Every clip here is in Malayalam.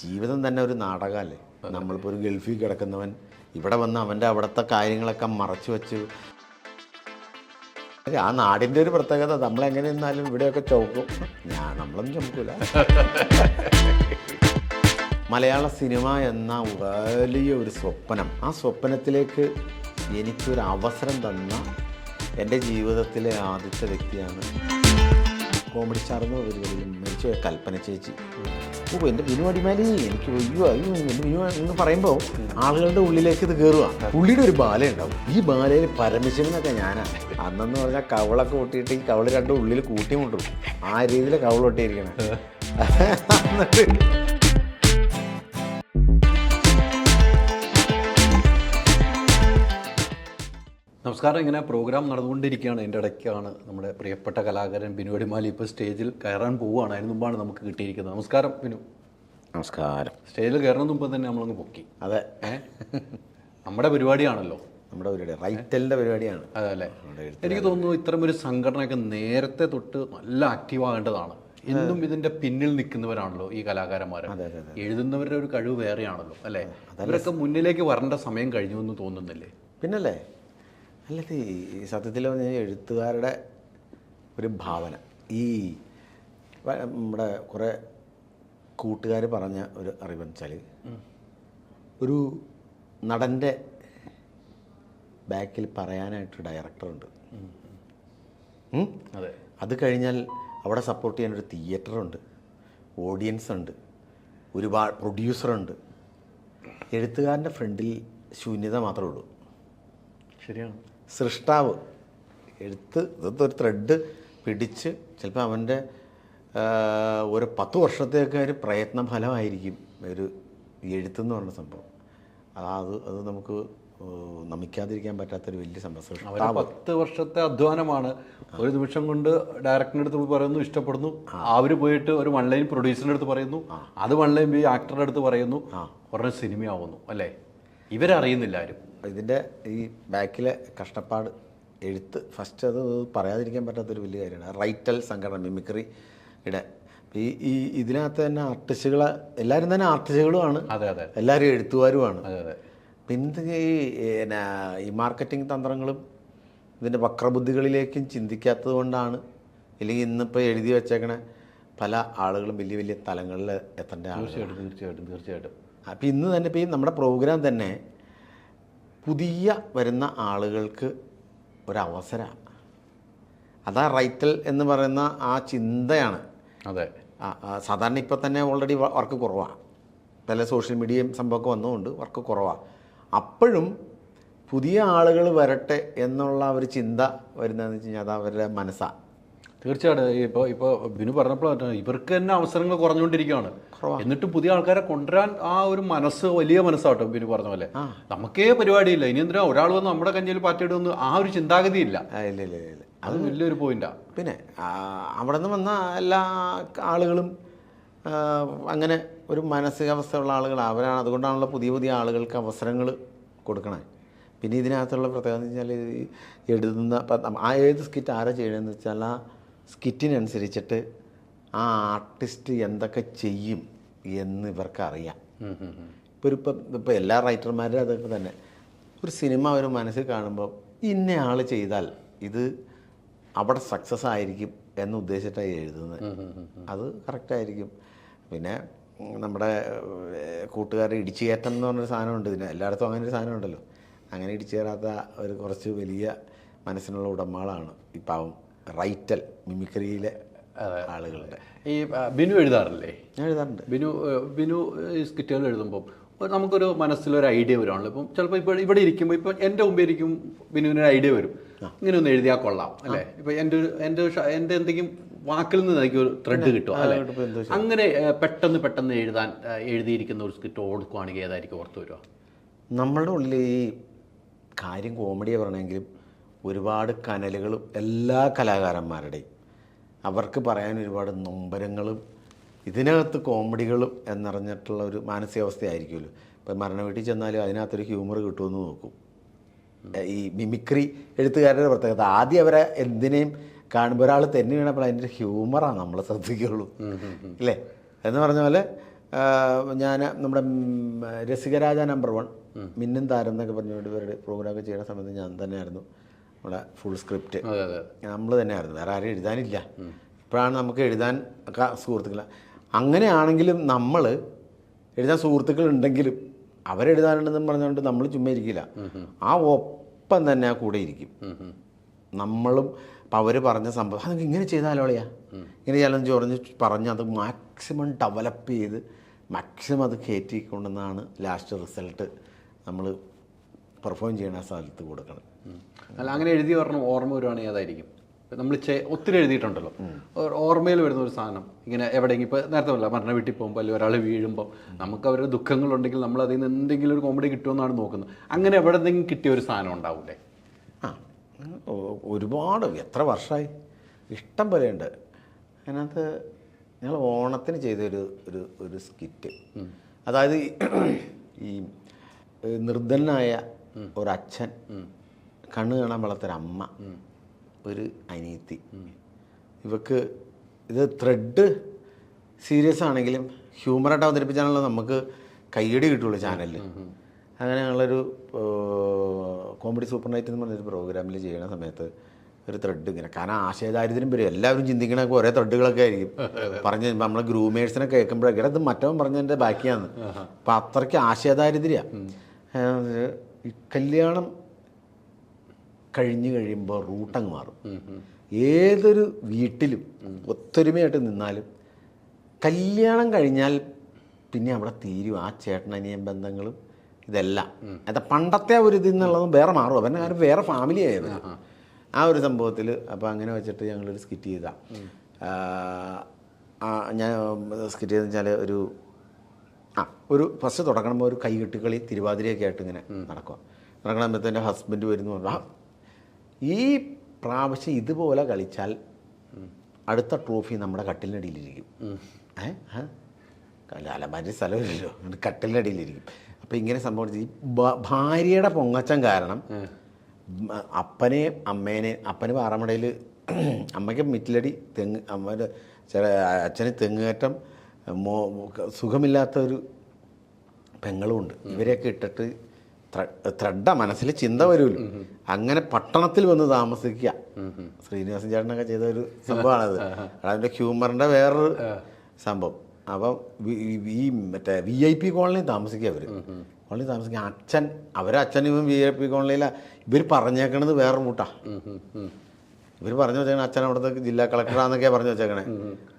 ജീവിതം തന്നെ ഒരു നാടകമല്ലേ? നമ്മളിപ്പോൾ ഒരു ഗൾഫിൽ കിടക്കുന്നവൻ ഇവിടെ വന്ന് അവന്റെ അവിടുത്തെ കാര്യങ്ങളൊക്കെ മറച്ചു വെച്ച്. ആ നാടിന്റെ ഒരു പ്രത്യേകത നമ്മളെങ്ങനെ നിന്നാലും ഇവിടെയൊക്കെ ചോക്കും ഞാൻ നമ്മളൊന്നും ചുമക്കൂല മലയാള സിനിമ എന്ന വലിയ ഒരു സ്വപ്നം ആ സ്വപ്നത്തിലേക്ക് എനിക്കൊരു അവസരം തന്ന എന്റെ ജീവിതത്തിലെ ആദ്യത്തെ വ്യക്തിയാണ് കോമഡി സ്റ്റാർ ഒരു കൽപ്പന ചേച്ചി. ഓ എന്റെ ബിനു അടിമാലി എനിക്ക് അയ്യോ അയ്യോ എന്റെ ബിനു എന്ന് പറയുമ്പോൾ ആളുകളുടെ ഉള്ളിലേക്ക് ഇത് കയറുക പുള്ളിയുടെ ഒരു ബാല ഉണ്ടാവും. ഈ ബാലയിൽ പരമശിവനൊക്കെ ഞാനാണ് അന്നെന്ന് പറഞ്ഞാൽ കവളൊക്കെ ഒട്ടിയിട്ട് ഈ കവൾ രണ്ടും ഉള്ളിൽ കൂട്ടി കൊണ്ടുപോകും ആ രീതിയിൽ കവളൊട്ടിയിരിക്കണം എന്നിട്ട് നമസ്കാരം ഇങ്ങനെ പ്രോഗ്രാം നടന്നുകൊണ്ടിരിക്കുകയാണ്. എന്റെ ഇടയ്ക്കാണ് നമ്മുടെ പ്രിയപ്പെട്ട കലാകാരൻ ബിനു അടിമാലി ഇപ്പോൾ സ്റ്റേജിൽ കയറാൻ പോവുകയാണ്. അതിന് മുമ്പാണ് നമുക്ക് കിട്ടിയിരിക്കുന്നത്. നമസ്കാരം ബിനു. നമസ്കാരം. സ്റ്റേജിൽ കയറുന്ന മുമ്പ് തന്നെ നമ്മളങ്ങ് പൊക്കി. അതെ. നമ്മുടെ പരിപാടിയാണല്ലോ. നമ്മുടെ പരിപാടി റൈറ്റലിന്റെ പരിപാടിയാണ്. അതല്ലേ എനിക്ക് തോന്നുന്നു ഇത്തരം ഒരു സംഘടനയൊക്കെ നേരത്തെ തൊട്ട് നല്ല ആക്റ്റീവ് ആകേണ്ടതാണ്. എന്നും ഇതിന്റെ പിന്നിൽ നിൽക്കുന്നവരാണല്ലോ ഈ കലാകാരന്മാർ എഴുതുന്നവരുടെ ഒരു കഴിവ് വേറെയാണല്ലോ അല്ലേ? അവരൊക്കെ മുന്നിലേക്ക് വരേണ്ട സമയം കഴിഞ്ഞു എന്ന് തോന്നുന്നില്ലേ? പിന്നല്ലേ? അല്ലത് ഈ സത്യത്തിൽ എഴുത്തുകാരുടെ ഒരു ഭാവന. ഈ നമ്മുടെ കുറേ കൂട്ടുകാർ പറഞ്ഞ ഒരു അറിവെന്ന് വെച്ചാൽ ഒരു നടന്റെ ബാക്കിൽ പറയാനായിട്ട് ഡയറക്ടറുണ്ട്? അതെ. അത് കഴിഞ്ഞാൽ അവിടെ സപ്പോർട്ട് ചെയ്യാൻ ഒരു തിയേറ്ററുണ്ട് ഓഡിയൻസ് ഉണ്ട് ഒരുപാട് പ്രൊഡ്യൂസറുണ്ട്. എഴുത്തുകാരന്റെ ഫ്രണ്ടിൽ ശൂന്യത മാത്രമേ ഉള്ളൂ. ശരിയാണ്. സൃഷ്ടാവ്. എടുത്ത് ഇതൊക്കെ ഒരു ത്രെഡ് പിടിച്ച് ചിലപ്പോൾ അവന്റെ ഒരു പത്ത് വർഷത്തേക്ക് ഒരു പ്രയത്ന ഫലമായിരിക്കും ഒരു എഴുത്തെന്ന് പറഞ്ഞ സംഭവം. അത് അത് നമുക്ക് നമിക്കാതിരിക്കാൻ പറ്റാത്തൊരു വലിയ സംഭവം. പത്ത് വർഷത്തെ അധ്വാനമാണ്. ഒരു നിമിഷം കൊണ്ട് ഡയറക്ടറിന്റെ അടുത്ത് പോയി പറയുന്നു ഇഷ്ടപ്പെടുന്നു. അവർ പോയിട്ട് ഒരു വൺ ലൈൻ പ്രൊഡ്യൂസറിന്റെ അടുത്ത് പറയുന്നു. അത് വൺ ലൈൻ പോയി ആക്ടറുടെ അടുത്ത് പറയുന്നു. ഉടനെ സിനിമയാവുന്നു അല്ലേ? ഇവരറിയുന്നില്ല ആരും. ഇതിന്റെ ഈ ബാക്കിലെ കഷ്ടപ്പാട് എഴുത്ത് ഫസ്റ്റ് അത് പറയാതിരിക്കാൻ പറ്റാത്തൊരു വലിയ കാര്യമാണ്. റൈറ്റൽ സംഘടന മിമിക്രി ഇടെ ഈ ഈ ഇതിനകത്ത് തന്നെ ആർട്ടിസ്റ്റുകളെ എല്ലാവരും തന്നെ ആർട്ടിസ്റ്റുകളുമാണ്. അതെ അതെ. എല്ലാവരും എഴുത്തുകാരുമാണ്. അതെ അതെ. പിന്നെ ഈ പിന്നെ ഈ മാർക്കറ്റിംഗ് തന്ത്രങ്ങളും ഇതിന്റെ വക്രബുദ്ധികളിലേക്കും ചിന്തിക്കാത്തത് കൊണ്ടാണ് ഇല്ലെങ്കിൽ ഇന്നിപ്പോൾ എഴുതി വെച്ചേക്കണ പല ആളുകളും വലിയ വലിയ തലങ്ങളിൽ എത്തേണ്ട തീർച്ചയായിട്ടും തീർച്ചയായിട്ടും തീർച്ചയായിട്ടും. അപ്പം ഇന്ന് തന്നെ ഇപ്പോൾ ഈ നമ്മുടെ പ്രോഗ്രാം തന്നെ പുതിയ വരുന്ന ആളുകൾക്ക് ഒരവസരമാണ് അതാ റൈറ്റൽ എന്ന് പറയുന്ന ആ ചിന്തയാണ്. അതെ. സാധാരണ ഇപ്പോൾ തന്നെ ഓൾറെഡി വർക്ക് കുറവാണ്. പല സോഷ്യൽ മീഡിയയും സംഭവമൊക്കെ വന്നതുകൊണ്ട് വർക്ക് കുറവാണ്. അപ്പോഴും പുതിയ ആളുകൾ വരട്ടെ എന്നുള്ള ഒരു ചിന്ത വരുന്നതെന്ന് വെച്ച് കഴിഞ്ഞാൽ അത് അവരുടെ മനസ്സാണ്. തീർച്ചയായിട്ടും. ഇപ്പോൾ ഇപ്പോൾ ബിനു പറഞ്ഞപ്പോൾ ഇവർക്ക് തന്നെ അവസരങ്ങൾ കുറഞ്ഞുകൊണ്ടിരിക്കുകയാണ്. എന്നിട്ട് പുതിയ ആൾക്കാരെ കൊണ്ടുവരാൻ ആ ഒരു മനസ്സ് വലിയ മനസ്സാട്ടോ ബിനു പറഞ്ഞ പോലെ. നമുക്കേ പരിപാടിയില്ല. ഇനി എന്തിനാ ഒരാൾ വന്ന് നമ്മുടെ കഞ്ഞിയിൽ പാറ്റിയിടുമെന്ന് ആ ഒരു ചിന്താഗതിയില്ല. ഇല്ല ഇല്ല ഇല്ല അത് വലിയൊരു പോയിന്റാ പിന്നെ അവിടെ നിന്ന് വന്ന എല്ലാ ആളുകളും അങ്ങനെ ഒരു മാനസികാവസ്ഥയുള്ള ആളുകൾ അവരാണ് അതുകൊണ്ടാണല്ലോ പുതിയ പുതിയ ആളുകൾക്ക് അവസരങ്ങൾ കൊടുക്കണേ. പിന്നെ ഇതിനകത്തുള്ള പ്രത്യേകത എന്ന് വെച്ചാൽ എഴുതുന്ന ആ ഏത് സ്കിറ്റ് ആരാ ചെയ്യണമെന്ന് വെച്ചാൽ ആ സ്കിറ്റിനനുസരിച്ചിട്ട് ആ ആർട്ടിസ്റ്റ് എന്തൊക്കെ ചെയ്യും എന്ന് ഇവർക്ക് അറിയാം. ഇപ്പോൾ ഒരു ഇപ്പം ഇപ്പോൾ എല്ലാ റൈറ്റർമാരും അതൊക്കെ തന്നെ. ഒരു സിനിമ ഒരു മനസ്സിൽ കാണുമ്പോൾ ഇന്ന ആൾ ചെയ്താൽ ഇത് അവിടെ സക്സസ് ആയിരിക്കും എന്ന് ഉദ്ദേശിച്ചിട്ടാണ് എഴുതുന്നത്. അത് കറക്റ്റായിരിക്കും പിന്നെ നമ്മുടെ കൂട്ടുകാരെ ഇടിച്ചു കയറ്റം എന്ന് പറഞ്ഞൊരു സാധനമുണ്ട് ഇതിന്. എല്ലായിടത്തും അങ്ങനെ ഒരു സാധനം ഉണ്ടല്ലോ അങ്ങനെ ഇടിച്ചു കയറാത്ത ഒരു കുറച്ച് വലിയ മനസ്സിനുള്ള ഉടമകളാണ് ഈ പാവം റൈറ്റൽ മിമിക്രിയിലെ ആളുകളുടെ. ഈ ബിനു എഴുതാറില്ലേ? ഞാൻ എഴുതാറുണ്ട്. ബിനു ബിനു ഈ സ്കിറ്റുകൾ എഴുതുമ്പോൾ നമുക്കൊരു മനസ്സിലൊരു ഐഡിയ വരുവാണല്ലോ ഇപ്പം ചിലപ്പോൾ ഇപ്പോൾ ഇവിടെ ഇരിക്കുമ്പോൾ ഇപ്പം എന്റെ മുമ്പ് ഇരിക്കും ബിനുവിനൊരു ഐഡിയ വരും. ഇങ്ങനെ ഒന്ന് എഴുതിയാൽ കൊള്ളാം അല്ലേ? ഇപ്പം എന്റെ ഒരു എന്റെ എന്റെ എന്തെങ്കിലും വാക്കിൽ നിന്ന് എനിക്ക് ഒരു ത്രെഡ് കിട്ടും അല്ലേ? അങ്ങനെ പെട്ടെന്ന് പെട്ടെന്ന് എഴുതാൻ എഴുതിയിരിക്കുന്ന ഒരു സ്ക്രിപ്റ്റ് ഓടുക്കുവാണെങ്കിൽ ഏതായിരിക്കും ഓർത്ത് വരിക നമ്മളുടെ ഉള്ളിൽ ഈ കാര്യം കോമഡിയെ പറയണമെങ്കിലും ഒരുപാട് കനലുകളും എല്ലാ കലാകാരന്മാരുടെയും. അവർക്ക് പറയാൻ ഒരുപാട് നൊമ്പരങ്ങളും ഇതിനകത്ത് കോമഡികളും എന്നറിഞ്ഞിട്ടുള്ള ഒരു മാനസികാവസ്ഥയായിരിക്കുമല്ലോ. ഇപ്പം മരണ വീട്ടിൽ ചെന്നാലും അതിനകത്തൊരു ഹ്യൂമർ കിട്ടുമെന്ന് നോക്കും. ഈ മിമിക്രി എഴുത്തുകാരുടെ പ്രത്യേകത. ആദ്യം അവരെ എന്തിനേയും കാണുമ്പോൾ ഒരാൾ തന്നെ വീണപ്പോൾ അതിന്റെ ഹ്യൂമറാണ് നമ്മൾ ശ്രദ്ധിക്കുള്ളൂ. അല്ലേ എന്ന് പറഞ്ഞ പോലെ ഞാൻ നമ്മുടെ രസികരാജ നമ്പർ വൺ മിന്നും താരം എന്നൊക്കെ പറഞ്ഞുകൊണ്ട് ഇവരുടെ പ്രോഗ്രാമൊക്കെ ചെയ്യുന്ന സമയത്ത് ഞാൻ തന്നെയായിരുന്നു. നമ്മുടെ ഫുൾ സ്ക്രിപ്റ്റ് നമ്മൾ തന്നെയായിരുന്നു. വേറെ ആരും എഴുതാനില്ല. ഇപ്പോഴാണ് നമുക്ക് എഴുതാൻ ഒക്കെ സുഹൃത്തുക്കൾ അങ്ങനെയാണെങ്കിലും നമ്മൾ എഴുതാൻ സുഹൃത്തുക്കൾ ഉണ്ടെങ്കിലും അവരെഴുതാനുണ്ടെന്ന് പറഞ്ഞുകൊണ്ട് നമ്മൾ ചുമ്മാ ഇരിക്കില്ല. ആ ഒപ്പം തന്നെ ആ കൂടെ ഇരിക്കും. നമ്മളും അപ്പം അവർ പറഞ്ഞ സംഭവം അതൊക്കെ ഇങ്ങനെ ചെയ്താലോളിയാ ഇങ്ങനെ ചെയ്യാലെന്ന് പറഞ്ഞ് പറഞ്ഞ് അത് മാക്സിമം ഡെവലപ്പ് ചെയ്ത് മാക്സിമം അത് കയറ്റി കൊണ്ടുവന്നാണ് ലാസ്റ്റ് റിസൾട്ട് നമ്മൾ പെർഫോം ചെയ്യണ സ്ഥലത്ത് കൊടുക്കണം. അല്ല അങ്ങനെ എഴുതി പറഞ്ഞ ഓർമ്മ വരുവാണെങ്കിൽ അതായിരിക്കും. നമ്മൾ ചെ ഒത്തിരി എഴുതിയിട്ടുണ്ടല്ലോ. ഓർമ്മയിൽ വരുന്ന ഒരു സാധനം. ഇങ്ങനെ എവിടെയെങ്കിലും ഇപ്പോൾ നേരത്തെ പറഞ്ഞില്ല മരണ വീട്ടിൽ പോകുമ്പോൾ അല്ലെങ്കിൽ ഒരാൾ വീഴുമ്പോൾ നമുക്ക് അവരുടെ ദുഃഖങ്ങളുണ്ടെങ്കിൽ നമ്മൾ അതിൽ നിന്ന് എന്തെങ്കിലും ഒരു കോമഡി കിട്ടുമെന്നാണ് നോക്കുന്നത്. അങ്ങനെ എവിടെന്നെങ്കിലും കിട്ടിയ ഒരു സാധനം ഉണ്ടാവില്ലേ ആ ഒരുപാട് എത്ര വർഷമായി ഇഷ്ടം പോലെയുണ്ട് അതിനകത്ത് ഞങ്ങൾ ഓണത്തിന് ചെയ്തൊരു ഒരു ഒരു സ്കിറ്റ് അതായത് ഈ- നിർദ്ധനായ ഒരച്ഛൻ കണ്ണ് കാണാൻ വളർത്തൊരമ്മ ഒരു അനിയത്തി. ഇവക്ക് ഇത് ത്രെഡ് സീരിയസ് ആണെങ്കിലും ഹ്യൂമറായിട്ട് അവതരിപ്പിച്ചാണല്ലോ നമുക്ക് കയ്യടി കിട്ടുള്ളൂ ചാനലിൽ അങ്ങനെ ഞങ്ങളൊരു കോമഡി സൂപ്പർ നൈറ്റ് എന്ന് പറഞ്ഞൊരു പ്രോഗ്രാമിൽ ചെയ്യുന്ന സമയത്ത് ഒരു ത്രെഡ് ഇങ്ങനെ കാരണം ആശയദാരിദ്ര്യം വരും. എല്ലാവരും ചിന്തിക്കണൊക്കെ ഒരേ ത്രെഡുകളൊക്കെ ആയിരിക്കും. പറഞ്ഞ് നമ്മളെ ഗ്രൂമേഴ്സിനെ കേൾക്കുമ്പോഴൊക്കെ അത് മറ്റവൻ പറഞ്ഞതിന്റെ ബാക്കിയാണ്. അപ്പം അത്രയ്ക്ക് ആശയദാരിദ്ര്യ. കല്യാണം കഴിഞ്ഞു കഴിയുമ്പോൾ റൂട്ടങ്ങ് മാറും. ഏതൊരു വീട്ടിലും ഒത്തൊരുമയായിട്ട് നിന്നാലും കല്യാണം കഴിഞ്ഞാൽ പിന്നെ അവിടെ തീരും. ആ ചേട്ടനനിയൻ ബന്ധങ്ങളും ഇതെല്ലാം. അത് പണ്ടത്തെ ഒരു ഇതിൽ നിന്നുള്ളതും വേറെ മാറും. അവന്റെ കാര്യം വേറെ ഫാമിലി ആയത് ആ ഒരു സംഭവത്തിൽ അപ്പോൾ അങ്ങനെ വെച്ചിട്ട് ഞങ്ങളൊരു സ്കിറ്റ് ചെയ്ത. ഞാൻ സ്കിറ്റ് ചെയ്തെന്ന് വെച്ചാൽ ഒരു ആ ഒരു ഫസ്റ്റ് തുടങ്ങുമ്പോൾ ഒരു കൈകെട്ടുകളി തിരുവാതിരയൊക്കെ ആയിട്ട് ഇങ്ങനെ നടക്കുക നടക്കണ സമയത്ത് എന്റെ ഹസ്ബൻഡ് വരുന്നു. പറഞ്ഞു, ആ ഈ പ്രാവശ്യം ഇതുപോലെ കളിച്ചാൽ അടുത്ത ട്രോഫി നമ്മുടെ കട്ടിലിനടിയിലിരിക്കും. ഏഹ് അലമാരി സ്ഥലമില്ലല്ലോ. കട്ടിലിനടിയിലിരിക്കും. അപ്പോൾ ഇങ്ങനെ സംഭവിച്ചത് ഈ ഭാര്യയുടെ പൊങ്ങച്ചം കാരണം അപ്പനെ അമ്മേനെ അപ്പന് പാറമടയിൽ അമ്മയ്ക്ക് മിറ്റിലടി തെങ്ങ് അമ്മയുടെ ചില അച്ഛന് തെങ്ങുകയറ്റം മോ സുഖമില്ലാത്തൊരു പെങ്ങളുമുണ്ട് ഇവരെയൊക്കെ ഇട്ടിട്ട് ത്രഡ മനസ്സിൽ ചിന്ത വരുമല്ലോ അങ്ങനെ പട്ടണത്തിൽ വന്ന് താമസിക്കുക. ശ്രീനിവാസൻ ചേട്ടനൊക്കെ ചെയ്ത ഒരു സംഭവമാണത്. അതിന്റെ ഹ്യൂമറിന്റെ വേറൊരു സംഭവം. അപ്പം ഈ മറ്റേ വി ഐ പി കോളനി താമസിക്കുക അവർ കോളനി താമസിക്കുക. അച്ഛൻ അവരെ അച്ഛൻ ഇവൻ വി ഐ പി കോളനിയിലാണ് ഇവർ പറഞ്ഞേക്കണത് വേറെ ഉം. ഇവർ പറഞ്ഞു വെച്ചേക്കണേ അച്ഛൻ അവിടുത്തെ ജില്ലാ കളക്ടറാന്നൊക്കെയാണ് പറഞ്ഞു വെച്ചേക്കണേ.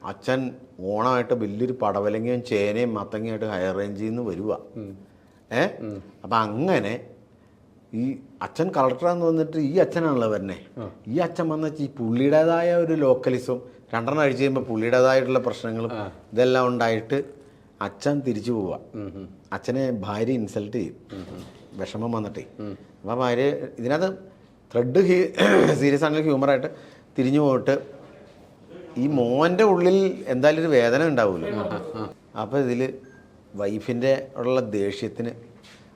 അച്ഛൻ ഓണമായിട്ട് വലിയൊരു പടവലങ്ങയും ചേനയും മത്തങ്ങയായിട്ട് ഹയർ റേഞ്ചിൽ നിന്ന് വരുവാ. ഏ? അപ്പം അങ്ങനെ ഈ അച്ഛൻ കളക്ടറാന്ന് വന്നിട്ട് ഈ അച്ഛനാണല്ലോ വരണേ ഈ അച്ഛൻ വന്ന ഈ പുള്ളിയുടേതായ ഒരു ലോക്കലിസം രണ്ടെണ്ണം അഴിച്ച് കഴിയുമ്പോൾ പുള്ളിയുടേതായിട്ടുള്ള പ്രശ്നങ്ങളും ഇതെല്ലാം ഉണ്ടായിട്ട് അച്ഛൻ തിരിച്ചു പോവുക അച്ഛനെ ഭാര്യ ഇൻസൾട്ട് ചെയ്യും. വിഷമം വന്നിട്ടേ. അപ്പോൾ ഭാര്യ ഇതിനകത്ത് ത്രെഡ് സീരിയസ് ആണെങ്കിൽ ഹ്യൂമറായിട്ട് തിരിഞ്ഞു പോയിട്ട് ഈ മോന്റെ ഉള്ളിൽ എന്തായാലും ഒരു വേദന ഉണ്ടാവുമല്ലോ അപ്പോൾ ഇതിൽ വൈഫിന്റെ ഉള്ള ദേഷ്യത്തിന്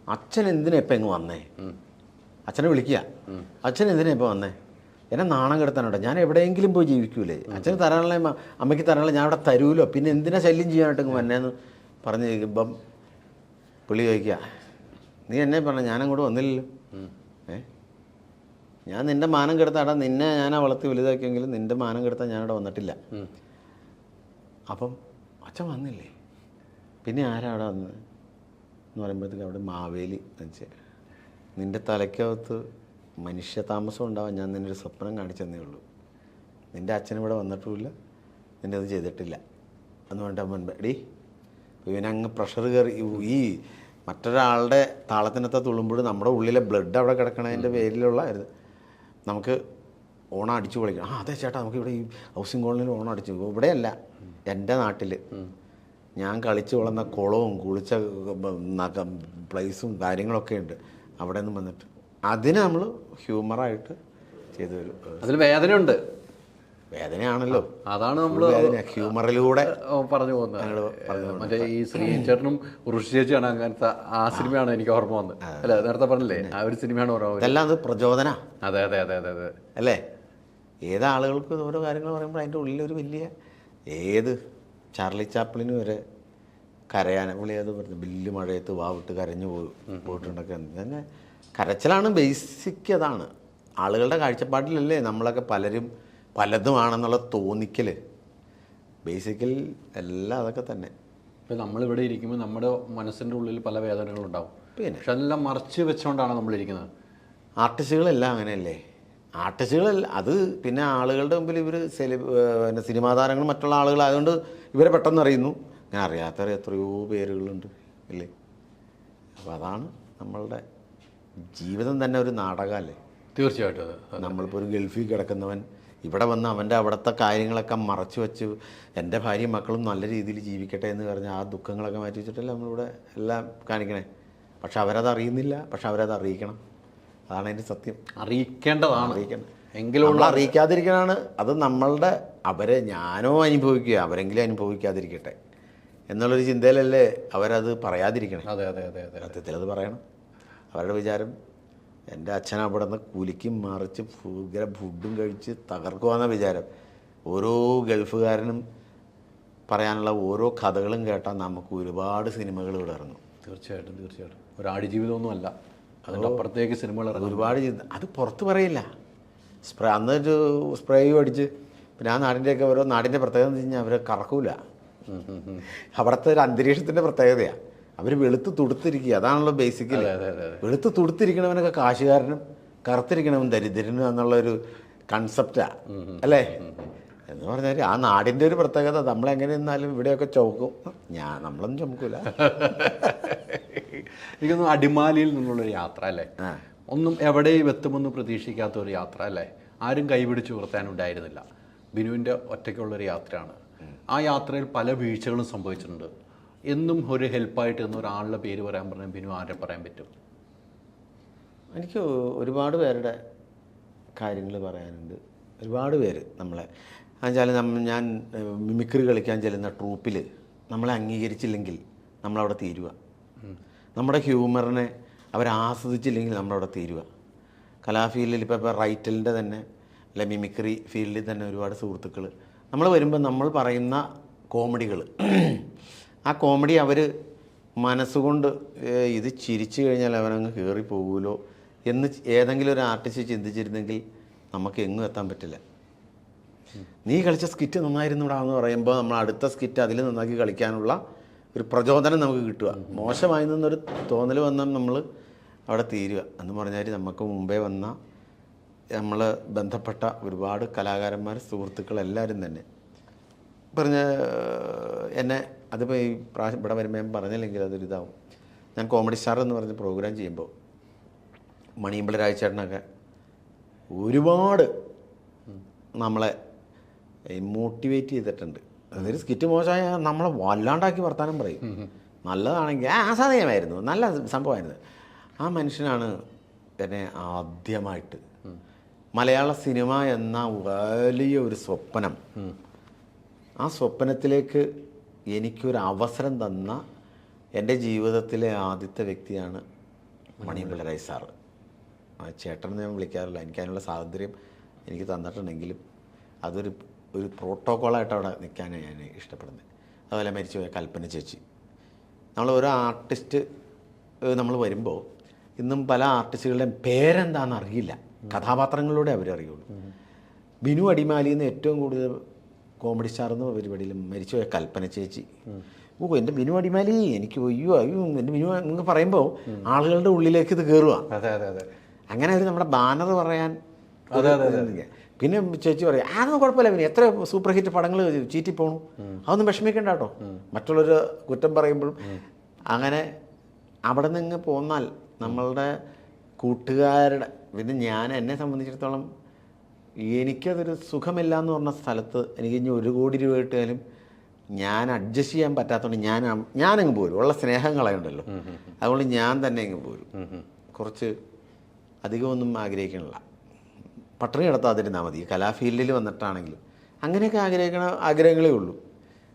അച്ഛൻ എന്തിനാ ഇപ്പം ഇങ്ങ് വന്നേ? അച്ഛനെ വിളിക്കുക. അച്ഛൻ എന്തിനാ ഇപ്പോൾ വന്നേ? എന്നെ നാണം കെടുത്താനോട്ടോ. ഞാൻ എവിടെയെങ്കിലും പോയി ജീവിക്കൂലേ? അച്ഛന് തരാനുള്ള അമ്മയ്ക്ക് തരാനുള്ള ഞാൻ അവിടെ തരൂലോ? പിന്നെ എന്തിനാ ശല്യം ചെയ്യാനായിട്ട് വന്നേന്ന് പറഞ്ഞ് ചോദിക്കുമ്പം പുള്ളി ചോദിക്കുക നീ എന്നെ പറഞ്ഞ ഞാനങ്ങോട്ട് വന്നില്ലല്ലോ? ഏ? ഞാൻ നിന്റെ മാനം കെടുത്താടാ. നിന്നെ ഞാൻ വളർത്തി വലുതാക്കിയെങ്കിലും നിന്റെ മാനം കെടുത്താൻ ഞാനവിടെ വന്നിട്ടില്ല. അപ്പം അച്ഛൻ വന്നില്ലേ? പിന്നെ ആരാ അവിടെ വന്നത് എന്ന് പറയുമ്പോഴത്തേക്ക് അവിടെ മാവേലി വെച്ച്. നിന്റെ തലയ്ക്കകത്ത് മനുഷ്യ താമസം ഉണ്ടാവാൻ ഞാൻ നിന്നൊരു സ്വപ്നം കാണിച്ചെന്നേ ഉള്ളൂ നിന്റെ അച്ഛൻ ഇവിടെ വന്നിട്ടുമില്ല നിന്റെ അത് ചെയ്തിട്ടില്ല എന്ന് പറഞ്ഞിട്ട് അവൻ എടീ ഇവനങ്ങ് പ്രഷർ കയറി ഈ- ഈ മറ്റൊരാളുടെ താളത്തിനത്തെ തുളുമ്പോൾ നമ്മുടെ ഉള്ളിലെ ബ്ലഡ് അവിടെ കിടക്കണതിന്റെ പേരിലുള്ള ഇത് നമുക്ക് ഓണം അടിച്ചു പൊളിക്കണം ആ അതെ ചേട്ടാ നമുക്ക് ഇവിടെ ഈ ഹൗസിംഗ് കോളനിയിൽ ഓണം അടിച്ചു ഇവിടെയല്ല എന്റെ നാട്ടിൽ ഞാൻ കളിച്ച് വളർന്ന കുളവും കുളിച്ച പ്ലേസും കാര്യങ്ങളൊക്കെ ഉണ്ട് അവിടെ നിന്ന് വന്നിട്ട്. അതിന് നമ്മൾ ഹ്യൂമറായിട്ട് ചെയ്തു വരും അതിൽ വേദനയുണ്ട്. വേദനയാണല്ലോ. അതാണ് നമ്മൾ ഹ്യൂമറിലൂടെ പറഞ്ഞു പോകുന്നത്. മറ്റേ ഈ ശ്രീചേട്ടനും ഋഷി ചേച്ചിയാണ് അങ്ങനത്തെ ആ സിനിമയാണ് എനിക്ക് ഓർമ്മ വന്നത്. അല്ല നേരത്തെ പറഞ്ഞില്ലേ ആ ഒരു സിനിമയാണ് ഓർമ്മ. ഇതെല്ലാം അത് പ്രചോദന. അതെ അതെ അതെ അതെ അതെ. അല്ലേ? ഏത് ആളുകൾക്ക് ഓരോ കാര്യങ്ങൾ പറയുമ്പോൾ അതിന്റെ ഉള്ളിൽ ഒരു വലിയ ഏത് ചാർലി ചാപ്പിളിനും വരെ കരയാൻ പുള്ളി അത് പറഞ്ഞു ബില്ല് മഴയത്ത് വാവിട്ട് കരഞ്ഞു പോയി പോയിട്ടുണ്ടൊക്കെ. തന്നെ കരച്ചിലാണ് ബേസിക് അതാണ്. ആളുകളുടെ കാഴ്ചപ്പാടിലല്ലേ നമ്മളൊക്കെ പലരും പലതുമാണെന്നുള്ള തോന്നിക്കൽ ബേസിക്കൽ എല്ലാം അതൊക്കെ തന്നെ. ഇപ്പം നമ്മളിവിടെ ഇരിക്കുമ്പോൾ നമ്മുടെ മനസ്സിന്റെ ഉള്ളിൽ പല വേദനകളുണ്ടാവും പിന്നെ. പക്ഷെ അതെല്ലാം മറച്ച് വെച്ചുകൊണ്ടാണ് നമ്മളിരിക്കുന്നത്. ആർട്ടിസ്റ്റുകളെല്ലാം അങ്ങനെയല്ലേ? ആർട്ടിസ്റ്റുകളല്ല അത് പിന്നെ ആളുകളുടെ മുമ്പിൽ ഇവർ സെലി പിന്നെ സിനിമാ താരങ്ങൾ മറ്റുള്ള ആളുകൾ ആയതുകൊണ്ട് ഇവരെ പെട്ടെന്ന് അറിയുന്നു. ഞാൻ അറിയാത്ത എത്രയോ പേരുകളുണ്ട് അല്ലേ? അപ്പോൾ അതാണ് നമ്മളുടെ ജീവിതം തന്നെ ഒരു നാടകമല്ലേ? തീർച്ചയായിട്ടും അത് നമ്മളിപ്പോൾ ഒരു ഗൾഫിൽ കിടക്കുന്നവൻ ഇവിടെ വന്ന് അവന്റെ അവിടുത്തെ കാര്യങ്ങളൊക്കെ മറച്ചു വെച്ച് എന്റെ ഭാര്യയും മക്കളും നല്ല രീതിയിൽ ജീവിക്കട്ടെ എന്ന് പറഞ്ഞ് ആ ദുഃഖങ്ങളൊക്കെ മാറ്റി വെച്ചിട്ടല്ലേ നമ്മളിവിടെ എല്ലാം കാണിക്കണേ. പക്ഷെ അവരത് അറിയുന്നില്ല പക്ഷെ അവരത് അറിയിക്കണം. അതാണ് അതിന്റെ സത്യം. അറിയിക്കേണ്ടതാണ്. അറിയിക്കേണ്ടത് എങ്കിലും നമ്മൾ അറിയിക്കാതിരിക്കണതാണ് അത് നമ്മളുടെ അവരെ ഞാനോ അനുഭവിക്കുക അവരെങ്കിലും അനുഭവിക്കാതിരിക്കട്ടെ. എന്നുള്ളൊരു ചിന്തയിലല്ലേ അവരത് പറയാതിരിക്കണം? അതെ അതെ അതെ അതെ സത്യത്തിൽ അത് പറയണം. അവരുടെ വിചാരം എന്റെ അച്ഛൻ അവിടെ നിന്ന് കുലിക്കും മറിച്ച് ഭൂഗ്ര ഫുഡും കഴിച്ച് തകർക്കുവാന്ന വിചാരം. ഓരോ ഗൾഫുകാരനും പറയാനുള്ള ഓരോ കഥകളും കേട്ടാൽ നമുക്ക് ഒരുപാട് സിനിമകൾ ഇവിടെ ഇറങ്ങും. തീർച്ചയായിട്ടും തീർച്ചയായിട്ടും. ഒരു ആടുജീവിതമൊന്നും അല്ല അതിന്റെ അപ്പുറത്തേക്ക് സിനിമകൾ ഇറങ്ങും. ഒരുപാട് അത് പുറത്ത് പറയില്ല. സ്പ്രേ അന്നൊരു സ്പ്രേയും അടിച്ച് പിന്നെ ആ നാടിന്റെയൊക്കെ ഓരോ നാടിന്റെ പ്രത്യേകത എന്ന് വെച്ച് കഴിഞ്ഞാൽ അവർ കറക്കൂല. അവിടുത്തെ ഒരു അന്തരീക്ഷത്തിന്റെ പ്രത്യേകതയാണ് അവർ വെളുത്ത് തുടുത്തിരിക്കുക അതാണല്ലോ ബേസിക്കലി അതെ വെളുത്ത് തുടുത്തിരിക്കണവനൊക്കെ കാശുകാരനും കറുത്തിരിക്കണവൻ ദരിദ്രനും എന്നുള്ളൊരു കൺസെപ്റ്റാ അല്ലേ? എന്ന് പറഞ്ഞാൽ ആ നാടിന്റെ ഒരു പ്രത്യേകത നമ്മളെങ്ങനെ നിന്നാലും ഇവിടെയൊക്കെ ചുമക്കും ഞാൻ നമ്മളൊന്നും ചുമക്കൂല. എനിക്കൊന്നും അടിമാലിയിൽ നിന്നുള്ളൊരു യാത്ര അല്ലേ? ഒന്നും എവിടെയും എത്തുമെന്ന് പ്രതീക്ഷിക്കാത്ത ഒരു യാത്ര അല്ലേ? ആരും കൈപിടിച്ച് ഉയർത്താനുണ്ടായിരുന്നില്ല. ബിനുവിന്റെ ഒറ്റയ്ക്കുള്ളൊരു യാത്രയാണ്. ആ യാത്രയിൽ പല വീഴ്ചകളും സംഭവിച്ചിട്ടുണ്ട്. എന്നും ഒരു ഹെൽപ്പായിട്ട് എന്ന് ഒരാളുടെ പേര് പറയാൻ പറഞ്ഞാൽ ബിനു ആരെ പറയാൻ പറ്റും? എനിക്ക് ഒരുപാട് പേരുടെ കാര്യങ്ങൾ പറയാനുണ്ട്. ഒരുപാട് പേര് നമ്മളെ. എന്നുവെച്ചാൽ ഞാൻ മിമിക്രി കളിക്കാൻ ചെല്ലുന്ന ട്രൂപ്പിൽ നമ്മളെ അംഗീകരിച്ചില്ലെങ്കിൽ നമ്മളവിടെ തീരുക. നമ്മുടെ ഹ്യൂമറിനെ അവരാസ്വദിച്ചില്ലെങ്കിൽ നമ്മളവിടെ തീരുക. കലാഫീൽഡിൽ ഇപ്പോൾ ഇപ്പോൾ റൈറ്റലിന്റെ തന്നെ അല്ലെ മിമിക്രി ഫീൽഡിൽ തന്നെ ഒരുപാട് സുഹൃത്തുക്കൾ നമ്മൾ വരുമ്പോൾ നമ്മൾ പറയുന്ന കോമഡികൾ ആ കോമഡി അവർ മനസ്സുകൊണ്ട് ഇത് ചിരിച്ചു കഴിഞ്ഞാൽ അവരങ്ങ് കയറി പോകുമല്ലോ എന്ന് ഏതെങ്കിലും ഒരു ആർട്ടിസ്റ്റ് ചിന്തിച്ചിരുന്നെങ്കിൽ നമുക്ക് എങ്ങും എത്താൻ പറ്റില്ല. നീ കളിച്ച സ്കിറ്റ് നന്നായിരുന്നുടാ എന്ന് പറയുമ്പോൾ നമ്മൾ അടുത്ത സ്കിറ്റ് അതിൽ നന്നാക്കി കളിക്കാനുള്ള ഒരു പ്രചോദനം നമുക്ക് കിട്ടുക. മോശമായി നിന്നൊരു തോന്നൽ വന്നാൽ നമ്മൾ അവിടെ തീരുക. എന്ന് പറഞ്ഞാൽ നമുക്ക് മുമ്പേ വന്ന നമ്മൾ ബന്ധപ്പെട്ട ഒരുപാട് കലാകാരന്മാർ സുഹൃത്തുക്കൾ എല്ലാവരും തന്നെ. പറഞ്ഞ എന്നെ അതിപ്പോൾ ഈ പ്രാവശ്യം ഇവിടെ വരുമ്പോൾ ഞാൻ പറഞ്ഞില്ലെങ്കിൽ അതൊരിതാവും ഞാൻ കോമഡി സ്റ്റാർ എന്ന് പറഞ്ഞ പ്രോഗ്രാം ചെയ്യുമ്പോൾ മണിയമ്പള രാജചേട്ടനൊക്കെ ഒരുപാട് നമ്മളെ മോട്ടിവേറ്റ് ചെയ്തിട്ടുണ്ട്. അതൊരു സ്കിറ്റ് മോശമായ നമ്മളെ വല്ലാണ്ടാക്കി വർത്താനം പറയും. നല്ലതാണെങ്കിൽ ആ സാധനമായിരുന്നു നല്ല സംഭവമായിരുന്നു. ആ മനുഷ്യനാണ് എന്നെ ആദ്യമായിട്ട് മലയാള സിനിമ എന്ന വലിയ ഒരു സ്വപ്നം ആ സ്വപ്നത്തിലേക്ക് എനിക്കൊരു അവസരം തന്ന എന്റെ ജീവിതത്തിലെ ആദ്യത്തെ വ്യക്തിയാണ് മണി പിള്ളരായി സാറ് ആ ചേട്ടനെ ഞാൻ വിളിക്കാറില്ല. എനിക്ക് അതിനുള്ള സ്വാതന്ത്ര്യം എനിക്ക് തന്നിട്ടുണ്ടെങ്കിലും അതൊരു ഒരു പ്രോട്ടോക്കോളായിട്ട് അവിടെ നിൽക്കാനാണ് ഞാൻ ഇഷ്ടപ്പെടുന്നത്. അതുപോലെ മരിച്ചു പോയ കൽപ്പന ചേച്ചി. നമ്മൾ ഓരോ ആർട്ടിസ്റ്റ് നമ്മൾ വരുമ്പോൾ ഇന്നും പല ആർട്ടിസ്റ്റുകളുടെയും പേരെന്താണെന്ന് അറിയില്ല. കഥാപാത്രങ്ങളിലൂടെ അവരറിയുള്ളൂ. ബിനു അടിമാലി എന്ന് ഏറ്റവും കൂടുതൽ കോമഡി സ്റ്റാർ എന്ന പരിപാടിയിൽ മരിച്ചുപോയ കൽപ്പന ചേച്ചി. ഓ എന്റെ ബിനു അടിമാലി എനിക്ക് അയ്യോ അയ്യോ എന്റെ ബിനു എന്ന് പറയുമ്പോൾ ആളുകളുടെ ഉള്ളിലേക്ക് ഇത് കയറുക അങ്ങനെ അത് നമ്മുടെ ബാനർ പറയാൻ അതെ, അതെ, അതെ. പിന്നെ ചേച്ചി പറയും അതൊന്നും കുഴപ്പമില്ല പിന്നെ എത്ര സൂപ്പർ ഹിറ്റ് പടങ്ങൾ ചീറ്റി പോണു. അതൊന്നും വിഷമിക്കണ്ട കേട്ടോ. മറ്റുള്ളവർ കുറ്റം പറയുമ്പോഴും അങ്ങനെ അവിടെ നിന്ന് പോന്നാൽ നമ്മളുടെ കൂട്ടുകാരുടെ പിന്നെ ഞാൻ എന്നെ സംബന്ധിച്ചിടത്തോളം എനിക്കതൊരു സുഖമില്ല എന്ന് പറഞ്ഞ സ്ഥലത്ത് എനിക്ക് ഇനി ഒരു കോടി രൂപ കിട്ടിയാലും ഞാൻ അഡ്ജസ്റ്റ് ചെയ്യാൻ പറ്റാത്തതുകൊണ്ട് ഞാൻ ഞാനങ്ങ് പോരും. ഉള്ള സ്നേഹം ഉണ്ടല്ലോ. അതുകൊണ്ട് ഞാൻ തന്നെ അങ്ങ് പോരും. കുറച്ച് അധികമൊന്നും ആഗ്രഹിക്കണില്ല. പട്ടിണി കിടത്താതിരുന്നാൽ മതി. കലാഫീൽഡിൽ വന്നിട്ടാണെങ്കിലും. അങ്ങനെയൊക്കെ ആഗ്രഹിക്കണ ആഗ്രഹങ്ങളേ ഉള്ളൂ.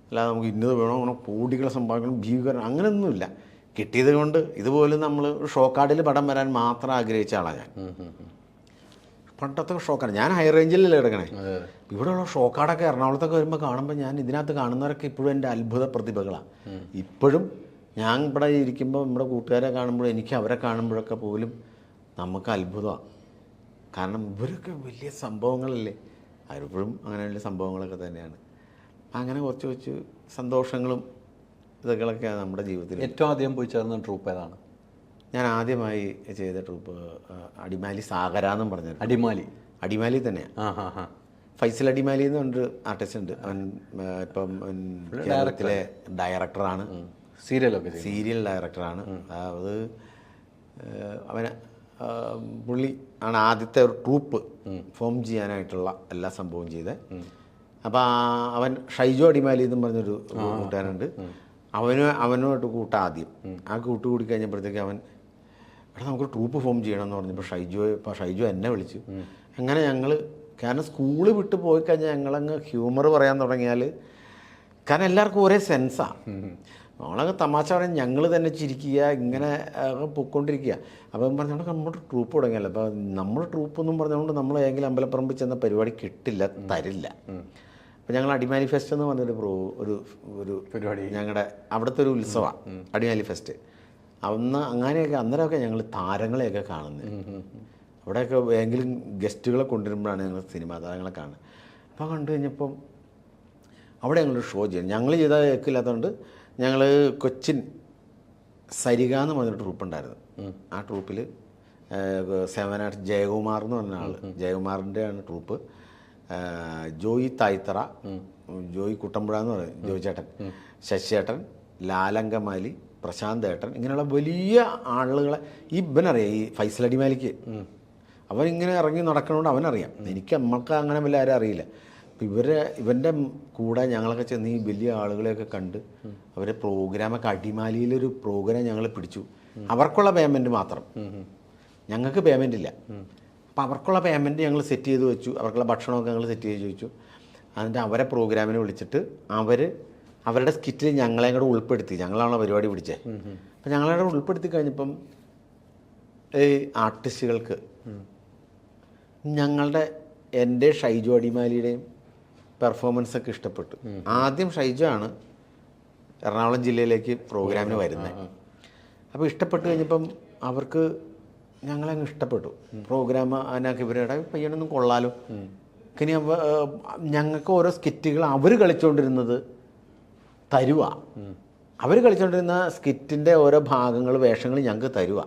അല്ലാതെ നമുക്ക് ഇന്നത് വേണം? അങ്ങനെ കോടികളെ സമ്പാദിക്കണം ഭീകരണം അങ്ങനെയൊന്നുമില്ല കിട്ടിയത് കൊണ്ട് ഇതുപോലെ നമ്മൾ ഷോക്കാർഡിൽ പടം വരാൻ മാത്രം ആഗ്രഹിച്ച ആളാണ് ഞാൻ. പണ്ടത്തെ ഷോക്കാണ് ഞാൻ ഹൈ റേഞ്ചിലല്ലേ എടുക്കണേ? ഇവിടെയുള്ള ഷോക്കാടൊക്കെ എറണാകുളത്തൊക്കെ വരുമ്പോൾ കാണുമ്പോൾ ഞാൻ ഇതിനകത്ത് കാണുന്നവരൊക്കെ ഇപ്പോഴും എന്റെ അത്ഭുത പ്രതിഭകളാണ് ഇപ്പോഴും ഞാൻ ഇവിടെ ഇരിക്കുമ്പോൾ നമ്മുടെ കൂട്ടുകാരെ കാണുമ്പോഴും എനിക്ക് അവരെ കാണുമ്പോഴൊക്കെ പോലും നമുക്ക് അത്ഭുതമാണ് കാരണം ഇവരൊക്കെ വലിയ സംഭവങ്ങളല്ലേ? അവരിപ്പോഴും അങ്ങനെയുള്ള സംഭവങ്ങളൊക്കെ തന്നെയാണ്. അങ്ങനെ കുറച്ച് കുറച്ച് സന്തോഷങ്ങളും ഇതൊക്കെയൊക്കെയാണ് നമ്മുടെ ജീവിതത്തിൽ ഏറ്റവും ആദ്യം പോയി ചേർന്ന ട്രൂപ്പ് ഏതാണ്? ഞാൻ ആദ്യമായി ചെയ്ത ട്രൂപ്പ് അടിമാലി സാഗര എന്നും പറഞ്ഞത് അടിമാലി. അടിമാലി തന്നെയാണ് ആ ഹാ ഹാ. ഫൈസൽ അടിമാലി എന്ന് പറഞ്ഞൊരു ആർട്ടിസ്റ്റ് ഉണ്ട്. അവൻ ഇപ്പം കേരളത്തിലെ ഡയറക്ടറാണ് സീരിയലൊക്കെ സീരിയൽ ഡയറക്ടറാണ് അത് അവൻ പുള്ളി ആണ് ആദ്യത്തെ ഒരു ട്രൂപ്പ് ഫോം ചെയ്യാനായിട്ടുള്ള എല്ലാ സംഭവവും ചെയ്തത്. അപ്പോൾ അവൻ ഷൈജോ അടിമാലി എന്നും പറഞ്ഞൊരു കൂട്ടുകാരുണ്ട് അവന് അവനുമായിട്ട് കൂട്ടാദ്യം ആ കൂട്ട് കൂടി കഴിഞ്ഞപ്പോഴത്തേക്ക് അവൻ എടാ നമുക്ക് ട്രൂപ്പ് ഫോം ചെയ്യണം എന്ന് പറഞ്ഞപ്പോൾ ഷൈജോ ഇപ്പോൾ ഷൈജു എന്നെ വിളിച്ചു. അങ്ങനെ ഞങ്ങൾ കാരണം സ്കൂൾ വിട്ട് പോയി കഴിഞ്ഞാൽ ഞങ്ങളങ്ങ് ഹ്യൂമർ പറയാൻ തുടങ്ങിയാൽ കാരണം എല്ലാവർക്കും ഒരേ സെൻസാണ് നമ്മളങ്ങ് തമാശ പറയാൻ ഞങ്ങൾ തന്നെ ചിരിക്കുക ഇങ്ങനെ പൊയ്ക്കൊണ്ടിരിക്കുക. അപ്പം പറഞ്ഞുകൊണ്ട് നമ്മുടെ ട്രൂപ്പ് തുടങ്ങിയല്ലോ. അപ്പോൾ നമ്മൾ ട്രൂപ്പ് എന്നും പറഞ്ഞുകൊണ്ട് നമ്മൾ ഏതെങ്കിലും അമ്പലപ്പറമ്പിൽ ചെന്ന പരിപാടി കിട്ടില്ല തരില്ല. അപ്പോൾ ഞങ്ങൾ അടിമാലി ഫെസ്റ്റ് എന്ന് പറഞ്ഞൊരു പ്രോ ഒരു ഒരു പരിപാടി. ഞങ്ങളുടെ അവിടുത്തെ ഒരു ഉത്സവമാണ് അടിമാലി ഫെസ്റ്റ് അന്ന് അങ്ങനെയൊക്കെ അന്നേരമൊക്കെ ഞങ്ങൾ താരങ്ങളെയൊക്കെ കാണുന്നത് അവിടെയൊക്കെ ഏതെങ്കിലും ഗസ്റ്റുകളെ കൊണ്ടുവരുമ്പോഴാണ് ഞങ്ങൾ സിനിമാ താരങ്ങളെ കാണുന്നത് അപ്പോൾ കണ്ടു കഴിഞ്ഞപ്പം അവിടെ ഞങ്ങളൊരു ഷോ ചെയ്യും ഞങ്ങൾ ചെയ്ത കേൾക്കില്ലാത്തതുകൊണ്ട് ഞങ്ങൾ കൊച്ചിൻ സരിക എന്ന് പറഞ്ഞൊരു ട്രൂപ്പ് ഉണ്ടായിരുന്നു. ആ ട്രൂപ്പിൽ സെവനായിട്ട് ജയകുമാർ എന്ന് പറഞ്ഞ ആൾ ജയകുമാറിന്റെ ആണ് ട്രൂപ്പ്. ജോയി തായ്ത്തറ ജോയി കുട്ടമ്പുഴ എന്ന് പറയും ജോയി ചേട്ടൻ ശശിയേട്ടൻ ലാലങ്കമാലി പ്രശാന്ത് ഏട്ടൻ ഇങ്ങനെയുള്ള വലിയ ആളുകളെ ഈ ഇവനറിയാം ഈ ഫൈസൽ അടിമാലിക്ക്. അവൻ ഇങ്ങനെ ഇറങ്ങി നടക്കണോണ്ട് അവനറിയാം. എനിക്ക് നമ്മൾക്ക് അങ്ങനെ വല്ല ആരും അറിയില്ല. അപ്പം ഇവരെ ഇവന്റെ കൂടെ ഞങ്ങളൊക്കെ ചെന്ന് ഈ വലിയ ആളുകളെയൊക്കെ കണ്ട് അവരെ പ്രോഗ്രാമൊക്കെ അടിമാലിയിലൊരു പ്രോഗ്രാം ഞങ്ങൾ പിടിച്ചു. അവർക്കുള്ള പേയ്മെന്റ് മാത്രം. ഞങ്ങൾക്ക് പേയ്മെന്റ് ഇല്ല. അപ്പോൾ അവർക്കുള്ള പേയ്മെന്റ് ഞങ്ങൾ സെറ്റ് ചെയ്ത് വെച്ചു. അവർക്കുള്ള ഭക്ഷണമൊക്കെ ഞങ്ങൾ സെറ്റ് ചെയ്ത് വെച്ചു എന്നിട്ട് അവരെ പ്രോഗ്രാമിന് വിളിച്ചിട്ട് അവർ അവരുടെ സ്കിറ്റിൽ ഞങ്ങളെ കൂടെ ഉൾപ്പെടുത്തി. ഞങ്ങളാണ് പരിപാടി പിടിച്ചത് അപ്പം ഞങ്ങളെ കൂടെ ഉൾപ്പെടുത്തി കഴിഞ്ഞപ്പം ഈ ആർട്ടിസ്റ്റുകൾക്ക് ഞങ്ങളുടെ എന്റെ ഷൈജു അടിമാലിയുടെയും പെർഫോമൻസ് ഒക്കെ ഇഷ്ടപ്പെട്ടു. ആദ്യം ഷൈജു ആണ് എറണാകുളം ജില്ലയിലേക്ക് പ്രോഗ്രാമിന് വരുന്നത് അപ്പോൾ ഇഷ്ടപ്പെട്ട് കഴിഞ്ഞപ്പം അവർക്ക് ഞങ്ങളങ്ങ് ഇഷ്ടപ്പെട്ടു. പ്രോഗ്രാം അതിനകത്ത് ഇവരുടെ പയ്യനൊന്നും കൊള്ളാലോ. ഇനി ഞങ്ങൾക്ക് ഓരോ സ്കിറ്റുകൾ അവർ കളിച്ചുകൊണ്ടിരുന്നത് തരുക അവർ കളിച്ചുകൊണ്ടിരുന്ന സ്കിറ്റിന്റെ ഓരോ ഭാഗങ്ങൾ വേഷങ്ങൾ ഞങ്ങൾക്ക് തരുക